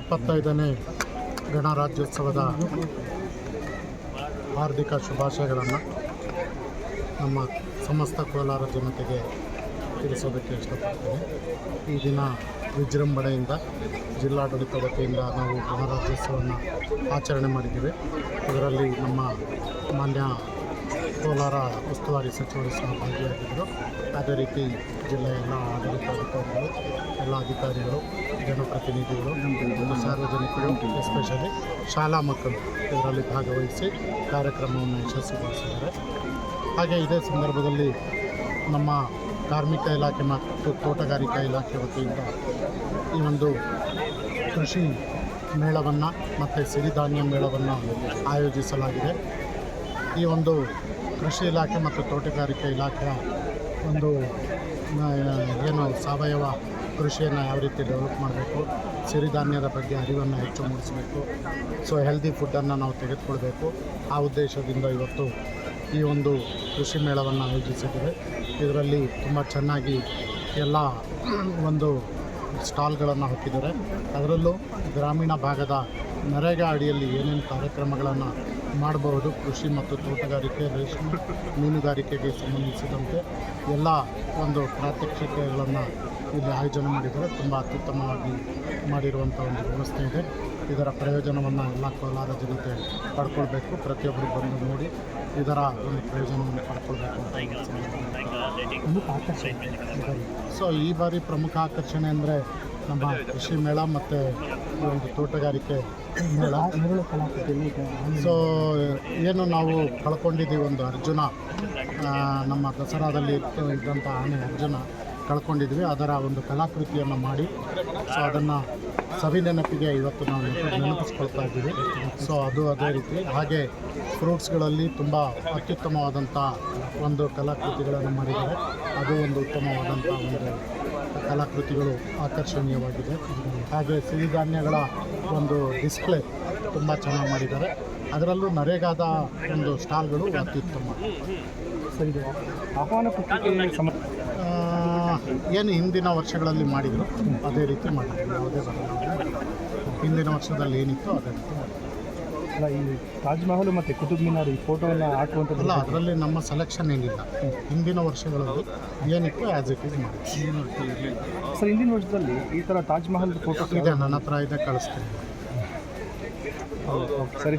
ಎಪ್ಪತ್ತೈದನೇ ಗಣರಾಜ್ಯೋತ್ಸವದ ಹಾರ್ದಿಕ ಶುಭಾಶಯಗಳನ್ನು ನಮ್ಮ ಸಮಸ್ತ ಕೋಲಾರ ಜನತೆಗೆ ತಿಳಿಸೋದಕ್ಕೆ ಇಷ್ಟಪಡ್ತೀನಿ. ಈ ದಿನ ವಿಜೃಂಭಣೆಯಿಂದ ಜಿಲ್ಲಾಡಳಿತ ವತಿಯಿಂದ ನಾವು ಗಣರಾಜ್ಯೋತ್ಸವವನ್ನು ಆಚರಣೆ ಮಾಡಿದ್ದೀವಿ. ಇದರಲ್ಲಿ ನಮ್ಮ ಮಾನ್ಯ ಕೋಲಾರ ಉಸ್ತುವಾರಿ ಸಚಿವರು ಸಹ ಭಾಗಿಯಾಗಿದ್ದರು. ಅದೇ ರೀತಿ ಜಿಲ್ಲೆಯ ಎಲ್ಲ ಆಡಳಿತಾಧಿಕಾರಿಗಳು ಎಲ್ಲ ಅಧಿಕಾರಿಗಳು, ಜನಪ್ರತಿನಿಧಿಗಳು ನಮ್ಮ ಸಾರ್ವಜನಿಕರು ಎಸ್ಪೆಷಲಿ ಶಾಲಾ ಮಕ್ಕಳು ಇದರಲ್ಲಿ ಭಾಗವಹಿಸಿ ಕಾರ್ಯಕ್ರಮವನ್ನು ಯಶಸ್ವಿಗೊಳಿಸಿದ್ದಾರೆ. ಹಾಗೆ ಇದೇ ಸಂದರ್ಭದಲ್ಲಿ ನಮ್ಮ ಕಾರ್ಮಿಕ ಇಲಾಖೆ ಮತ್ತು ತೋಟಗಾರಿಕಾ ಇಲಾಖೆ ವತಿಯಿಂದ ಈ ಒಂದು ಕೃಷಿ ಮೇಳವನ್ನು ಮತ್ತು ಸಿರಿಧಾನ್ಯ ಮೇಳವನ್ನು ಆಯೋಜಿಸಲಾಗಿದೆ. ಈ ಒಂದು ಕೃಷಿ ಇಲಾಖೆ ಮತ್ತು ತೋಟಗಾರಿಕೆ ಇಲಾಖೆಯ ಒಂದು ಏನು ಸಾವಯವ ಕೃಷಿಯನ್ನು ಯಾವ ರೀತಿ ಡೆವಲಪ್ ಮಾಡಬೇಕು, ಸಿರಿಧಾನ್ಯದ ಬಗ್ಗೆ ಅರಿವನ್ನು ಹೆಚ್ಚು ಮೂಡಿಸಬೇಕು ಸೊ ಹೆಲ್ದಿ ಫುಡ್ಡನ್ನು ನಾವು ತೆಗೆದುಕೊಳ್ಬೇಕು. ಆ ಉದ್ದೇಶದಿಂದ ಇವತ್ತು ಈ ಒಂದು ಕೃಷಿ ಮೇಳವನ್ನು ಆಯೋಜಿಸಿದ್ದೇವೆ. ಇದರಲ್ಲಿ ತುಂಬ ಚೆನ್ನಾಗಿ ಎಲ್ಲ ಒಂದು ಸ್ಟಾಲ್ಗಳನ್ನು ಹಾಕಿದ್ದಾರೆ. ಅದರಲ್ಲೂ ಗ್ರಾಮೀಣ ಭಾಗದ ನರೇಗಾ ಅಡಿಯಲ್ಲಿ ಏನೇನು ಕಾರ್ಯಕ್ರಮಗಳನ್ನು ಮಾಡಬಹುದು ಕೃಷಿ ಮತ್ತು ತೋಟಗಾರಿಕೆ ರೇಷ್ಮೆ ಮೀನುಗಾರಿಕೆಗೆ ಸಂಬಂಧಿಸಿದಂತೆ ಎಲ್ಲ ಒಂದು ಪ್ರಾತ್ಯಕ್ಷಿಕೆಗಳನ್ನು ಇಲ್ಲಿ ಆಯೋಜನೆ ಮಾಡಿದರೆ ತುಂಬ ಅತ್ಯುತ್ತಮವಾಗಿ ಮಾಡಿರುವಂಥ ಒಂದು ವ್ಯವಸ್ಥೆ ಇದೆ. ಇದರ ಪ್ರಯೋಜನವನ್ನು ಎಲ್ಲ ಕೋಲಾರ ಜನತೆ ಪಡ್ಕೊಳ್ಬೇಕು. ಪ್ರತಿಯೊಬ್ಬರು ಬಂದು ನೋಡಿ ಇದರ ಒಂದು ಪ್ರಯೋಜನವನ್ನು ಪಡ್ಕೊಳ್ಬೇಕು ಅಂತ ಸೊ ಈ ಬಾರಿ ಪ್ರಮುಖ ಆಕರ್ಷಣೆ ಅಂದರೆ ನಮ್ಮ ಕೃಷಿ ಮೇಳ ಮತ್ತು ಒಂದು ತೋಟಗಾರಿಕೆ ಮೇಳ. ಸೊ ಏನು ನಾವು ಕಳ್ಕೊಂಡಿದ್ದೀವಿ ಒಂದು ಅರ್ಜುನ ನಮ್ಮ ದಸರಾದಲ್ಲಿ ಇದ್ದಂಥ ಆನೆ ಅರ್ಜುನ ಕಳ್ಕೊಂಡಿದ್ವಿ ಅದರ ಒಂದು ಕಲಾಕೃತಿಯನ್ನು ಮಾಡಿ ಸೊ ಅದನ್ನು ಸವಿ ನೆನಪಿಗೆ ಇವತ್ತು ನಾವು ನೆನಪು ನೆನಪಿಸ್ಕೊಳ್ತಾ ಇದ್ದೀವಿ. ಸೊ ಅದು ಅದೇ ರೀತಿ, ಹಾಗೆ ಫ್ರೂಟ್ಸ್ಗಳಲ್ಲಿ ತುಂಬ ಅತ್ಯುತ್ತಮವಾದಂಥ ಒಂದು ಕಲಾಕೃತಿಗಳನ್ನು ಮಾಡಿದ್ದಾರೆ. ಅದು ಒಂದು ಉತ್ತಮವಾದಂಥ ಒಂದು ಕಲಾಕೃತಿಗಳು ಆಕರ್ಷಣೀಯವಾಗಿದೆ. ಹಾಗೆ ಸಿರಿಧಾನ್ಯಗಳ ಒಂದು ಡಿಸ್ಪ್ಲೇ ತುಂಬ ಚೆನ್ನಾಗಿ ಮಾಡಿದ್ದಾರೆ. ಅದರಲ್ಲೂ ನರೇಗಾದ ಒಂದು ಸ್ಟಾಲ್ಗಳು ಅತ್ಯುತ್ತಮ. ಸರಿ. ಇದು ಆಹ್ವಾನ ಪತ್ರಿಕೆ ಸಮ ಏನು ಹಿಂದಿನ ವರ್ಷಗಳಲ್ಲಿ ಮಾಡಿದ್ರು ಅದೇ ರೀತಿ ಮಾಡಿದ್ರು. ಯಾವುದೇ ಬದಲಾವಣೆ ಹಿಂದಿನ ವರ್ಷದಲ್ಲಿ ಏನಿತ್ತು ಅದೇ ರೀತಿ ಮಾಡಿದ್ರು. ಅಲ್ಲ ಈ ತಾಜ್ ಮಹಲ್ ಮತ್ತು ಕುತುಬ್ ಮಿನಾರ್ ಈ ಫೋಟೋವನ್ನು ಹಾಕುವಂಥದ್ದು ಅಲ್ಲ ಅದರಲ್ಲಿ ನಮ್ಮ ಸೆಲೆಕ್ಷನ್ ಏನಿಲ್ಲ. ಹಿಂದಿನ ವರ್ಷಗಳಲ್ಲಿ ಏನಿತ್ತು ಆ್ಯಸ್ ಇಟ್ ಈಸ್ ಮಾಡಿ ಸರ್ ಹಿಂದಿನ ವರ್ಷದಲ್ಲಿ ಈ ಥರ ತಾಜ್ ಮಹಲ್ ಫೋಟೋ ಇದೆ ನನ್ನ ಹತ್ರ ಇದೆ ಕಳಿಸ್ತೀನಿ. ಸರಿ.